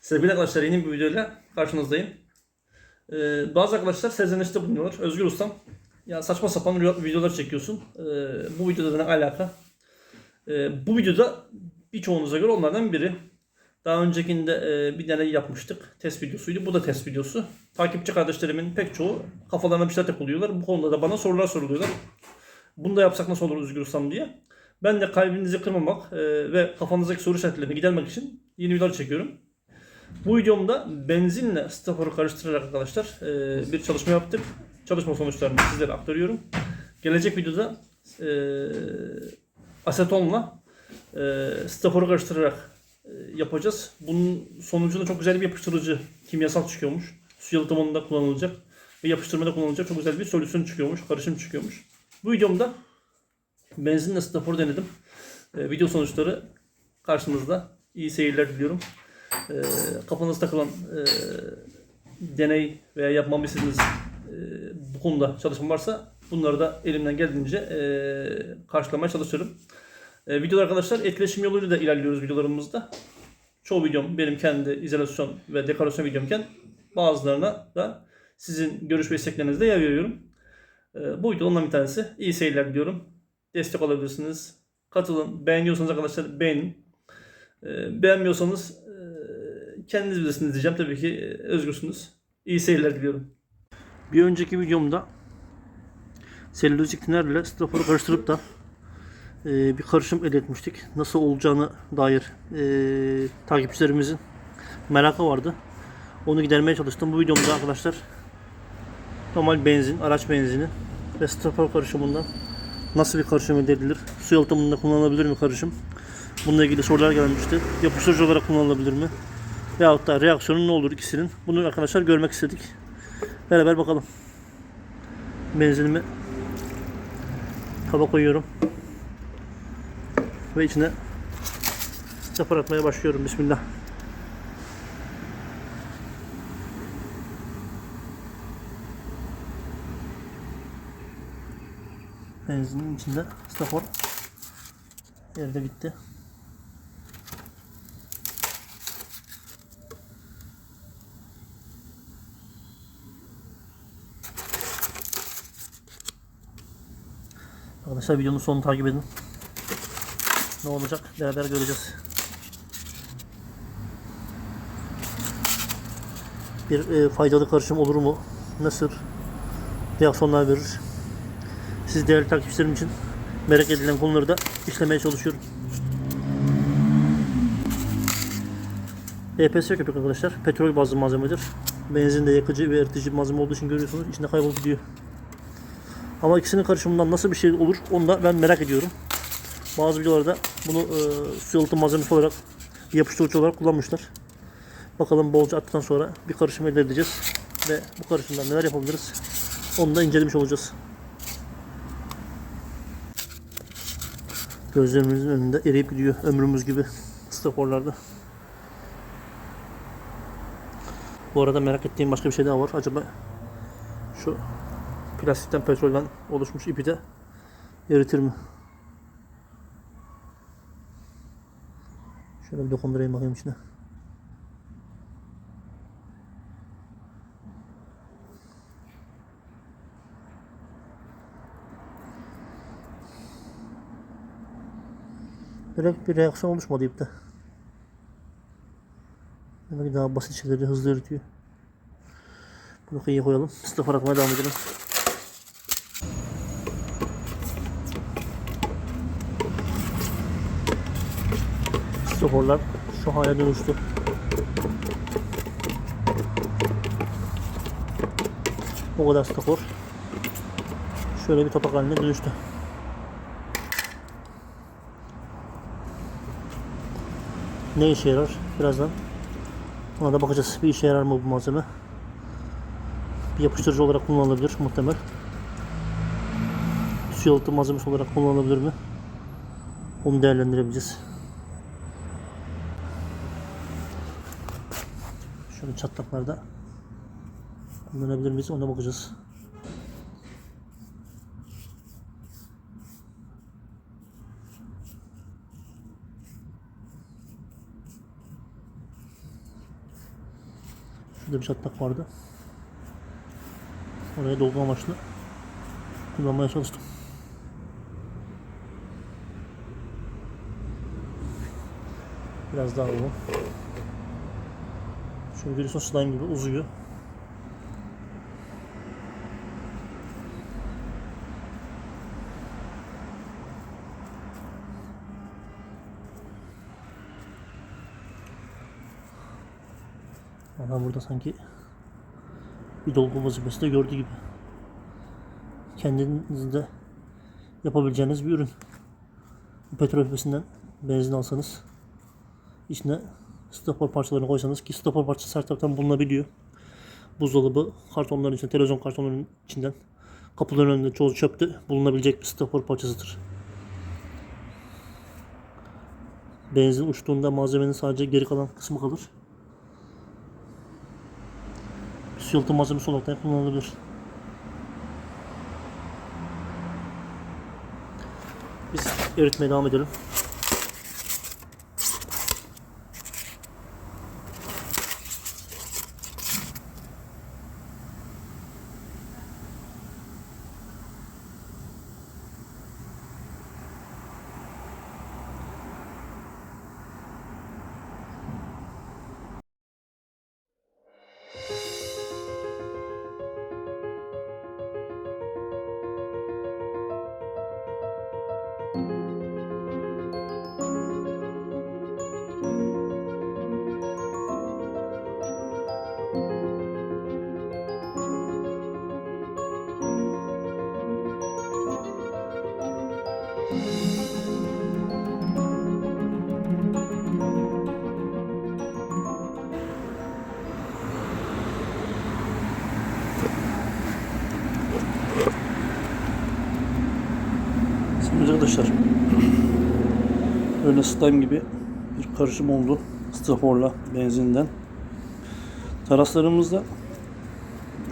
Sevgili arkadaşlar yeni bir videoyla karşınızdayım. Ee, bazı arkadaşlar serzenişte bulunuyorlar. Özgür Ustam ya saçma sapan video- videolar çekiyorsun. Ee, bu videoda ne alaka? Ee, bu videoda birçoğunuza göre onlardan biri. Daha öncekinde e, bir deney yapmıştık. Test videosuydu. Bu da test videosu. Takipçi kardeşlerimin pek çoğu kafalarına bir şeyler takılıyorlar. Bu konuda da bana sorular soruluyorlar. Bunu da yapsak nasıl olur Özgür Ustam diye. Ben de kalbinizi kırmamak e, ve kafanızdaki soru işaretlerini gidermek için yeni videolar çekiyorum. Bu videomda benzinle staforu karıştırarak arkadaşlar e, bir çalışma yaptık. Çalışma sonuçlarını sizlere aktarıyorum. Gelecek videoda e, asetonla e, staforu karıştırarak e, yapacağız. Bunun sonucunda çok güzel bir yapıştırıcı kimyasal çıkıyormuş. Su yalıtımında kullanılacak ve yapıştırmada kullanılacak çok güzel bir solüsyon çıkıyormuş, karışım çıkıyormuş. Bu videomda benzinle staforu denedim. E, video sonuçları karşınızda. İyi seyirler diliyorum e, kafanızda takılan e, deney veya yapmamı istediğiniz e, bu konuda çalışma varsa bunları da elimden geldiğince e, karşılamaya çalışırım. E, videolar arkadaşlar etkileşim yoluyla da ilerliyoruz videolarımızda. Çoğu videom benim kendi izolasyon ve dekorasyon videomken bazılarına da sizin görüş ve isteklerinizde yer veriyorum. E, bu video ondan bir tanesi. İyi seyirler diliyorum. Destek olabilirsiniz. Katılın. Beğeniyorsanız arkadaşlar beğenin. E, beğenmiyorsanız kendiniz bilirsiniz diyeceğim. Tabii ki e, özgürsünüz. İyi seyirler diliyorum. Bir önceki videomda selülozik tinerle straforu karıştırıp da e, bir karışım elde etmiştik. Nasıl olacağını dair e, takipçilerimizin merakı vardı. Onu gidermeye çalıştım. Bu videomda arkadaşlar normal benzin, araç benzini ve strafor karışımından nasıl bir karışım elde edilir? Su yalıtımında kullanılabilir mi karışım? Bununla ilgili sorular gelmişti. Yapıştırıcı olarak kullanılabilir mi? Veyahut da reaksiyonu ne olur ikisinin? Bunu arkadaşlar görmek istedik. Beraber bakalım. Benzinimi kaba koyuyorum. Ve içine sefer atmaya başlıyorum. Bismillah. Benzinin içinde stafor yerde bitti. Arkadaşlar videonun sonunu takip edin. Ne olacak beraber göreceğiz. Bir e, faydalı karışım olur mu? Nasıl reaksiyonlar verir? Siz değerli takipçilerim için merak edilen konuları da işlemeye çalışıyorum. EPS köpük arkadaşlar. Petrol bazlı malzemedir. Benzin de yakıcı ve eritici malzeme olduğu için görüyorsunuz içinde kaybolup gidiyor. Ama ikisinin karışımından nasıl bir şey olur onu da ben merak ediyorum. Bazı videolarda bunu e, su yalıtım malzemesi olarak yapıştırıcı olarak kullanmışlar. Bakalım bolca attıktan sonra bir karışım elde edeceğiz. Ve bu karışımdan neler yapabiliriz onu da incelemiş olacağız. Gözlerimizin önünde eriyip gidiyor ömrümüz gibi staforlarda. Bu arada merak ettiğim başka bir şey daha var. Acaba şu plastikten petrolden oluşmuş ipi de eritir mi? Şöyle bir dokundurayım bakayım içine. Direkt bir reaksiyon oluşmadı ipte. Demek daha basit şeyleri hızlı eritiyor. Bunu kıyıya koyalım. Stafa akmaya devam edelim. Staforlar şu hale dönüştü. O kadar stafor. Şöyle bir topak haline dönüştü. Ne işe yarar? Birazdan ona da bakacağız. Bir işe yarar mı bu malzeme? Bir yapıştırıcı olarak kullanılabilir muhtemel. Su yalıtım malzemesi olarak kullanılabilir mi? Onu değerlendirebileceğiz. Şöyle çatlaklarda kullanabilir miyiz? Ona bakacağız. Şurada bir çatlak vardı. Oraya dolgu amaçlı kullanmaya çalıştım. Biraz daha alalım. Şöyle görüyorsun slime gibi uzuyor. Adam burada sanki bir dolgu vazifesi de gördüğü gibi. Kendiniz de yapabileceğiniz bir ürün. Petrol pipesinden benzin alsanız içine stopor parçalarını koysanız ki stopor parçası her taraftan bulunabiliyor. Buzdolabı kartonların içinde, televizyon kartonlarının içinden kapıların önünde çoğu çöpte bulunabilecek bir stopor parçasıdır. Benzin uçtuğunda malzemenin sadece geri kalan kısmı kalır. Su yalıtım malzemesi olarak da kullanılabilir. Biz eritmeye devam edelim. Slime gibi bir karışım oldu. Straforla benzinden. Teraslarımızda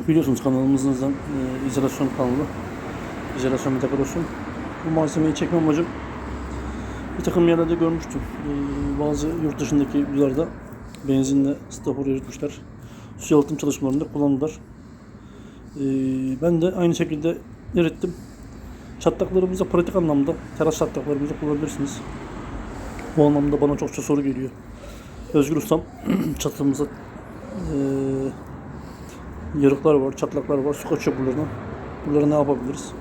biliyorsunuz kanalımızdan e, izolasyon kanalı. İzolasyon ve dekorasyon. Bu malzemeyi çekme amacım bir takım yerlerde görmüştüm. E, bazı yurt dışındaki videolarda benzinle strafor eritmişler. Su yalıtım çalışmalarında kullandılar. E, ben de aynı şekilde erittim. Çatlaklarımızda pratik anlamda teras çatlaklarımızı kullanabilirsiniz. Bu anlamda bana çokça soru geliyor. Özgür Ustam çatımızda eee yarıklar var, çatlaklar var, su kaçıyor buralarına. Buralara ne yapabiliriz?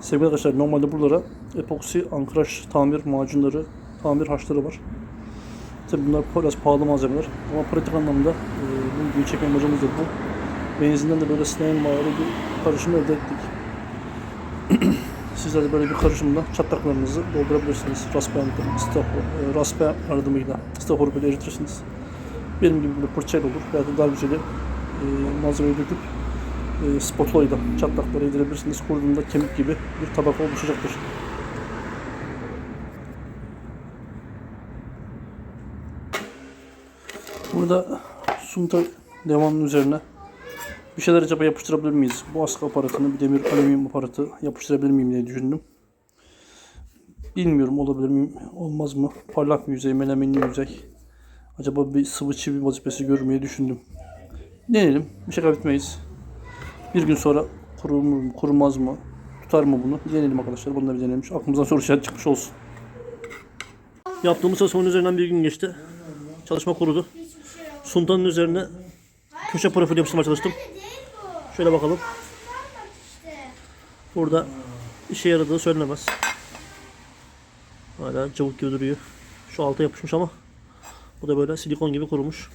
Sevgili arkadaşlar normalde buralara epoksi, ankraj, tamir macunları, tamir haçları var. Tabi bunlar biraz pahalı malzemeler ama pratik anlamda eee bu videoyu çekme amacımız da bu. Benzinden de böyle slime mağara bir karışım elde ettik. Sizler de böyle bir karışımla çatlaklarınızı doldurabilirsiniz. Raspa, e, yardımıyla staforu böyle eritirsiniz. Benim gibi bir fırçayla olur veya da darbüceyle e, malzemeyi döküp e, spatula ile çatlakları yedirebilirsiniz. Kurduğunda kemik gibi bir tabaka oluşacaktır. Burada sunta devamının üzerine bir şeyler acaba yapıştırabilir miyiz? Bu askı aparatını bir demir alüminyum aparatı yapıştırabilir miyim diye düşündüm. Bilmiyorum olabilir miyim, olmaz mı? Parlak bir yüzey, melemenli yüzey. Acaba bir sıvı çivi vazifesi görmeyi düşündüm. Deneyelim, bir şey kaybetmeyiz. Bir gün sonra kurur mu, kurumaz mı, tutar mı bunu? Deneyelim arkadaşlar, bunu da bir deneyelim. Aklımızdan soru işareti çıkmış olsun. Yaptığımız çalışmanın üzerinden bir gün geçti. Çalışma kurudu. Suntanın üzerine köşe profil yapıştırmaya çalıştım. Şöyle bakalım. Burada işe yaradığı söylenemez. Hala çabuk gibi duruyor. Şu alta yapışmış ama bu da böyle silikon gibi kurumuş.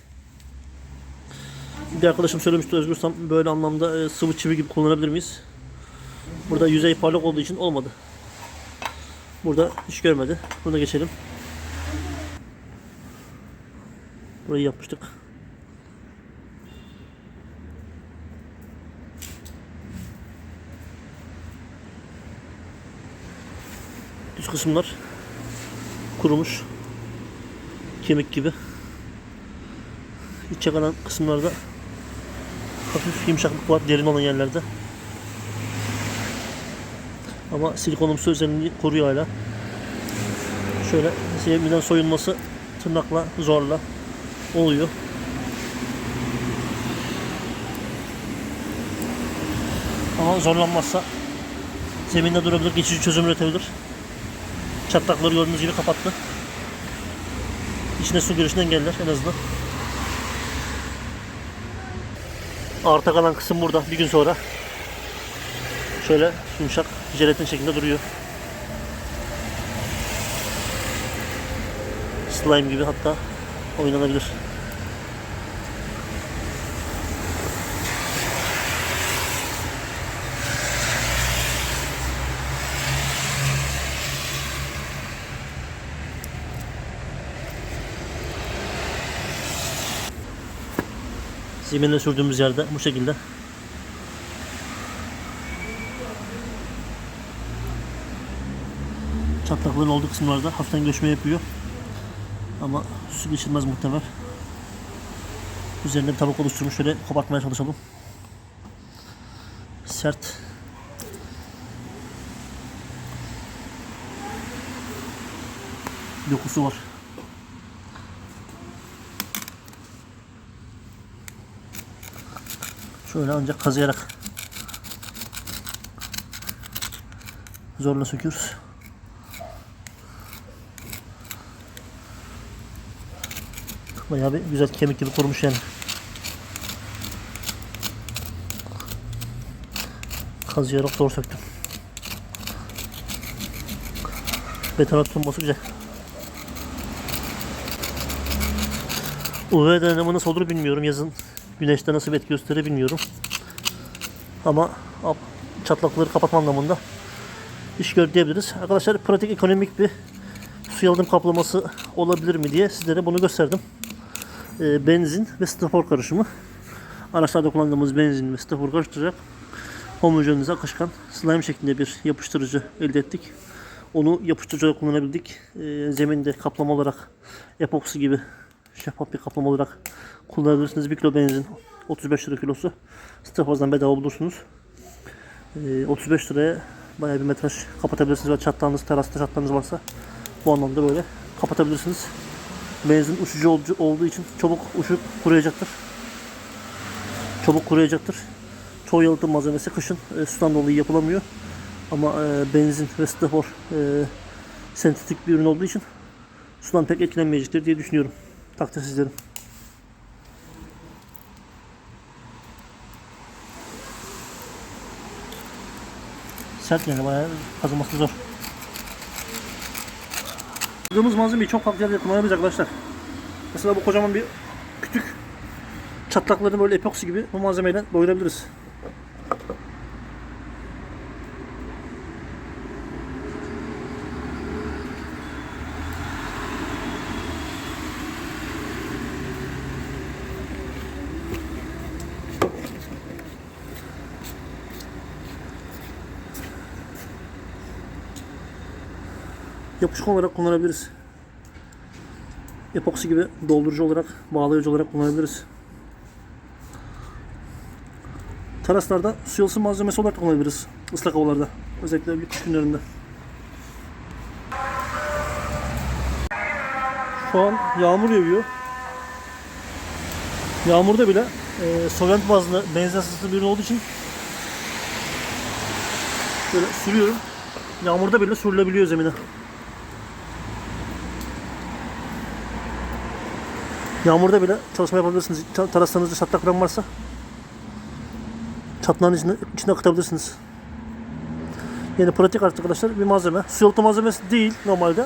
Bir arkadaşım söylemişti Özgür Sam böyle anlamda e, sıvı çivi gibi kullanabilir miyiz? Burada yüzey parlak olduğu için olmadı. Burada hiç görmedi. Bunu geçelim. Burayı yapmıştık. kısımlar kurumuş. Kemik gibi. İçe kalan kısımlarda hafif yumuşaklık var derin olan yerlerde. Ama silikonumsu özelliğini koruyor hala. Şöyle sevimliden soyulması tırnakla zorla oluyor. Ama zorlanmazsa zeminde durabilir, geçici çözüm üretebilir. Çatlakları gördüğünüz gibi kapattı. İçine su girişini engeller en azından. Arta kalan kısım burada bir gün sonra. Şöyle yumuşak jelatin şeklinde duruyor. Slime gibi hatta oynanabilir. Zeminle sürdüğümüz yerde bu şekilde. Çatlakların olduğu kısımlarda hafiften göçme yapıyor. Ama su geçirmez muhtemel. Üzerine bir tabak oluşturmuş. Şöyle kopartmaya çalışalım. Sert. Dokusu var. Şöyle ancak kazıyarak zorla söküyoruz. Bayağı bir güzel kemik gibi kurumuş yani. Kazıyarak zor söktüm. Betona tutunması güzel. UV dayanımı nasıl olur bilmiyorum. Yazın güneşte nasıl bir etki gösterir bilmiyorum. Ama çatlakları kapatma anlamında iş gör diyebiliriz. Arkadaşlar pratik ekonomik bir su yalıtım kaplaması olabilir mi diye sizlere bunu gösterdim. Ee, benzin ve strafor karışımı. Araçlarda kullandığımız benzin ve strafor karıştırarak homojenize akışkan slime şeklinde bir yapıştırıcı elde ettik. Onu yapıştırıcı olarak kullanabildik. Ee, zeminde kaplama olarak epoksi gibi şeffaf bir kaplama olarak kullanabilirsiniz. 1 kilo benzin 35 lira kilosu. Strafor'dan bedava bulursunuz. Ee, 35 liraya bayağı bir metraj kapatabilirsiniz ve çatlağınız, terasta çatlağınız varsa bu anlamda böyle kapatabilirsiniz. Benzin uçucu ol- olduğu için çabuk uçup kuruyacaktır. Çabuk kuruyacaktır. Çoğu yalıtım malzemesi kışın e, sudan dolayı yapılamıyor. Ama e, benzin ve strafor e, sentetik bir ürün olduğu için sudan pek etkilenmeyecektir diye düşünüyorum. Takdir sizlerin. Sert yani bayağı kazılması zor. Yaptığımız malzemeyi çok farklı yerlerde kullanabiliriz arkadaşlar. Mesela bu kocaman bir kütük çatlaklarını böyle epoksi gibi bu malzemeyle doyurabiliriz. Yapışkan olarak kullanabiliriz. Epoksi gibi doldurucu olarak, bağlayıcı olarak kullanabiliriz. Teraslarda su yalıtım malzemesi olarak kullanabiliriz. Islak havalarda. Özellikle bir kış günlerinde. Şu an yağmur yağıyor. Yağmurda bile e, solvent bazlı benzin ısısı bir olduğu için böyle sürüyorum. Yağmurda bile sürülebiliyor zemine. Yağmurda bile çalışma yapabilirsiniz. Teraslarınızda çatlak falan varsa çatlağın içine, içine akıtabilirsiniz. Yani pratik arkadaşlar bir malzeme. Su yalıtım malzemesi değil normalde.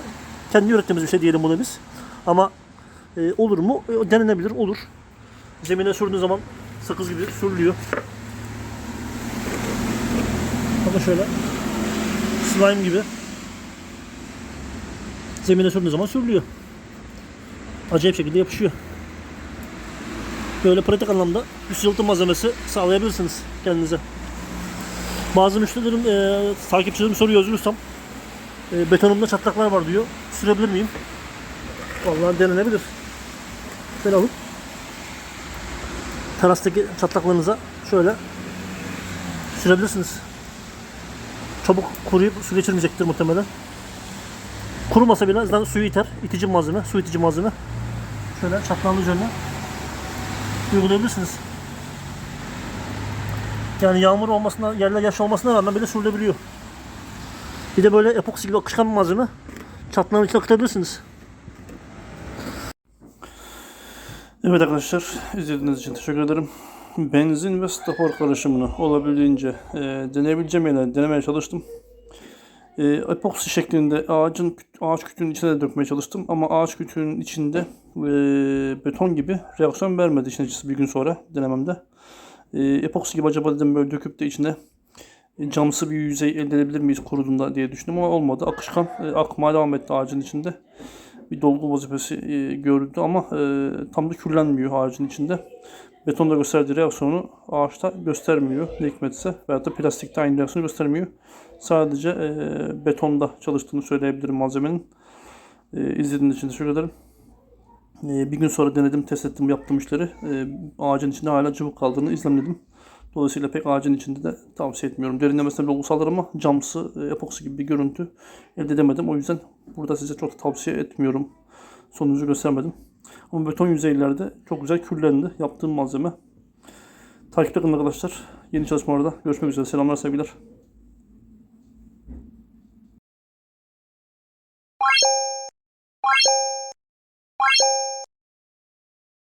Kendi ürettiğimiz bir şey diyelim buna biz. Ama e, olur mu? E, denenebilir, olur. Zemine sürdüğün zaman sakız gibi sürülüyor. Bakın şöyle slime gibi zemine sürdüğün zaman sürülüyor. Acayip şekilde yapışıyor. Böyle pratik anlamda yalıtım malzemesi sağlayabilirsiniz kendinize. Bazı müşterilerim, e, takipçilerim soruyor özgürsem e, betonumda çatlaklar var diyor. Sürebilir miyim? Vallahi denenebilir. Şöyle alıp terastaki çatlaklarınıza şöyle sürebilirsiniz. Çabuk kuruyup su geçirmeyecektir muhtemelen. Kurumasa bile zaten suyu iter. İtici malzeme, su itici malzeme. Şöyle çatlağın üzerine uygulayabilirsiniz. Yani yağmur olmasına, yerler yaş olmasına rağmen bile sürülebiliyor. Bir de böyle epoksi gibi akışkan bir malzeme. Çatlağın içine akıtabilirsiniz. Evet arkadaşlar izlediğiniz için teşekkür ederim. Benzin ve stafor karışımını olabildiğince e, deneyebileceğim yerler denemeye çalıştım. E, epoksi şeklinde ağacın ağaç kütüğünün içine dökmeye çalıştım ama ağaç kütüğünün içinde e, beton gibi reaksiyon vermedi işin açıkçası bir gün sonra denememde. E, epoksi gibi acaba dedim böyle döküp de içine e, camsı bir yüzey elde edebilir miyiz kuruduğunda diye düşündüm ama olmadı. Akışkan e, akmaya devam etti ağacın içinde bir dolgu vazifesi e, gördü ama e, tam da küllenmiyor ağacın içinde. Betonda gösterdiği reaksiyonu ağaçta göstermiyor ne hikmetse veyahut da plastikte aynı reaksiyonu göstermiyor. Sadece e, betonda çalıştığını söyleyebilirim malzemenin. E, izlediğiniz için teşekkür ederim. E, bir gün sonra denedim, test ettim, yaptım işleri. E, ağacın içinde hala çubuk kaldığını izlemledim. Dolayısıyla pek ağacın içinde de tavsiye etmiyorum. Derinlemesine bir olgusaldır ama camsı, e, epoksi gibi bir görüntü elde edemedim. O yüzden burada size çok tavsiye etmiyorum. Sonucu göstermedim. Ama beton yüzeylerde çok güzel küllendi yaptığım malzeme. Takipte kalın arkadaşlar. Yeni çalışmalarda görüşmek üzere. Selamlar sevgiler.